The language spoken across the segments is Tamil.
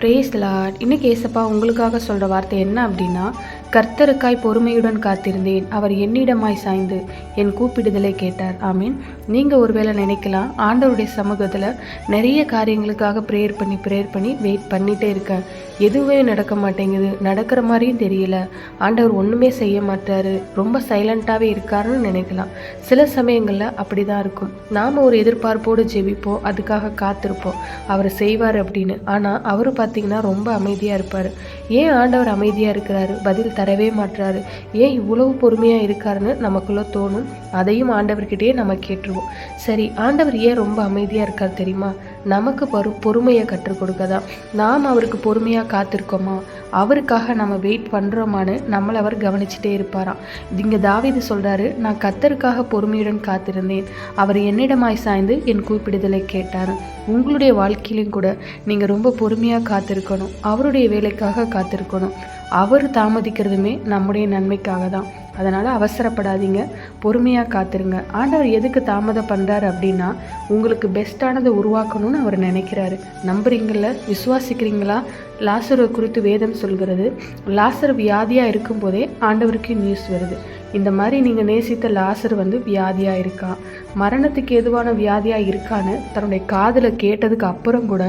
பிரேஸ் லாட் இன்னைக்கு ஏசப்பா உங்களுக்காக சொல்கிற வார்த்தை என்ன அப்படின்னா கர்த்தருக்காய் பொறுமையுடன் காத்திருந்தேன். அவர் என்னிடமாய் சாய்ந்து என் கூப்பிடுதலை கேட்டார். ஆமீன். நீங்கள் ஒருவேளை நினைக்கலாம் ஆண்டவருடைய சமூகத்தில் நிறைய காரியங்களுக்காக ப்ரேயர் பண்ணி ப்ரேயர் பண்ணி வெயிட் பண்ணிகிட்டே இருக்கேன் எதுவுமே நடக்க மாட்டேங்குது. நடக்கிற மாதிரியும் தெரியல. ஆண்டவர் ஒன்றுமே செய்ய மாட்டார். ரொம்ப சைலண்ட்டாகவே இருக்காருன்னு நினைக்கலாம். சில சமயங்களில் அப்படி தான் இருக்கும். நாம் ஒரு எதிர்பார்ப்போடு ஜெபிப்போம். அதுக்காக காத்திருப்போம். அவர் செய்வார் அப்படின்னு. ஆனால் அவர் பார்த்தீங்கன்னா ரொம்ப அமைதியாக இருப்பார். ஏன் ஆண்டவர் அமைதியாக இருக்கிறாரு? பதில் தரவே மாட்டுறாரு ஏன் இவ்வளவு பொறுமையாக இருக்காருன்னு நமக்குள்ளே தோணும். அதையும் ஆண்டவர்கிட்டயே நம்ம கேட்டுருவோம். சரி ஆண்டவர் ஏன் ரொம்ப அமைதியாக இருக்கார் தெரியுமா? நமக்கு பொறு பொறுமையை கற்றுக் கொடுக்க தான் நாம் அவருக்கு பொறுமையாக காத்திருக்கோமா? அவருக்காக நம்ம வெயிட் பண்ணுறோமான்னு நம்மளை அவர் கவனிச்சுட்டே இருப்பாராம். இங்கே தாவிது சொல்கிறாரு நான் கத்தருக்காக பொறுமையுடன் காத்திருந்தேன். அவர் என்னிடமாய் சாய்ந்து என் கூப்பிடுதலை கேட்டார். உங்களுடைய வாழ்க்கையிலும் கூட நீங்கள் ரொம்ப பொறுமையாக காத்திருக்கணும். அவருடைய வேலைக்காக காத்திருக்கணும். அவர் தாமதிக்கிறதுமே நம்முடைய நன்மைக்காக தான் அதனால் அவசரப்படாதீங்க. பொறுமையாக காத்துருங்க. ஆண்டவர் எதுக்கு தாமதம் பண்ணுறாரு அப்படின்னா உங்களுக்கு பெஸ்ட்டானதை உருவாக்கணும்னு அவர் நினைக்கிறாரு. நம்புறீங்கள விசுவாசிக்கிறீங்களா? லாசரை குறித்து வேதம் சொல்கிறது. லாசர் வியாதியாக இருக்கும்போதே ஆண்டவருக்கு நியூஸ் வருது. இந்த மாதிரி நீங்கள் நேசித்த லாசர் வந்து வியாதியாக இருக்கான் மரணத்துக்கு எதுவான வியாதியாக இருக்கான்னு தன்னுடைய காதில் கேட்டதுக்கு அப்புறம் கூட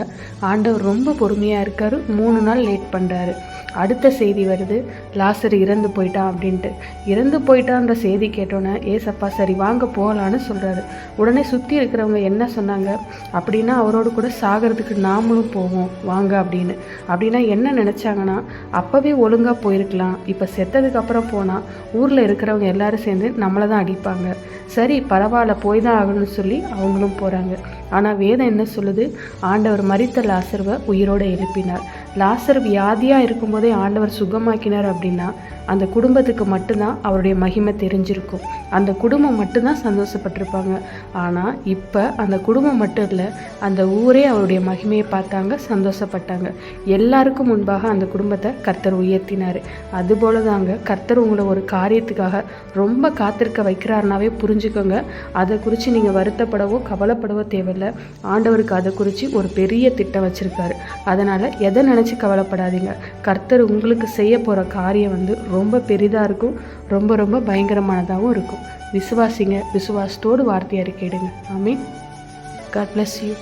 ஆண்டவர் ரொம்ப பொறுமையாக இருக்கார். மூணு நாள் லேட் பண்ணுறாரு அடுத்த செய்தி வருது. லாசர் இறந்து போயிட்டான் அப்படின்ட்டு. இறந்து போயிட்டான்ற செய்தி கேட்டோன்னே ஏசப்பா சரி வாங்க போகலான்னு சொல்கிறாரு உடனே சுற்றி இருக்கிறவங்க என்ன சொன்னாங்க? அப்படின்னா அவரோடு கூட சாகிறதுக்கு நாமளும் போவோம். வாங்க அப்படின்னு. அப்படின்னா என்ன நினச்சாங்கன்னா அப்போவே ஒழுங்காக போயிருக்கலாம். இப்போ செத்ததுக்கு அப்புறம் போனால் ஊரில் இருக்கிற இருக்கிறவங்க எல்லாரும் சேர்ந்து நம்மளை தான் அடிப்பாங்க. சரி பரவாயில்ல போய் தான் ஆகணும்னு சொல்லி அவங்களும் போகிறாங்க ஆனால் வேதம் என்ன சொல்லுது? ஆண்டவர் மறித்த லாசர்வை உயிரோடு எழுப்பினார். லாசர் வியாதியாக இருக்கும்போதே ஆண்டவர் சுகமாக்கினார் அப்படின்னா அந்த குடும்பத்துக்கு மட்டும்தான் அவருடைய மகிமை தெரிஞ்சிருக்கும். அந்த குடும்பம் மட்டும்தான் சந்தோஷப்பட்டிருப்பாங்க. ஆனால் இப்போ அந்த குடும்பம் மட்டும் இல்லை அந்த ஊரே அவருடைய மகிமையை பார்த்தாங்க சந்தோஷப்பட்டாங்க. எல்லாருக்கும் முன்பாக அந்த குடும்பத்தை கர்த்தர் உயர்த்தினார். அதுபோல தாங்க கர்த்தர் உங்களை ஒரு காரியத்துக்காக ரொம்ப காத்திருக்க வைக்கிறாருனாவே புரிஞ்சுக்கோங்க. அதை குறித்து நீங்கள் வருத்தப்படவோ கவலைப்படவோ தேவையில்லை. ஆண்டவருக்கு அதை குறித்து ஒரு பெரிய திட்டம் வச்சுருக்காரு. அதனால் எதை நினச்சி கவலைப்படாதீங்க. கர்த்தர் உங்களுக்கு செய்ய போகிற காரியம் வந்து ரொம்ப ரொம்ப பெரிதாக இருக்கும் ரொம்ப ரொம்ப பயங்கரமானதாகவும் இருக்கும். விசுவாசிங்க விசுவாசத்தோடு வார்த்தையை I mean God bless you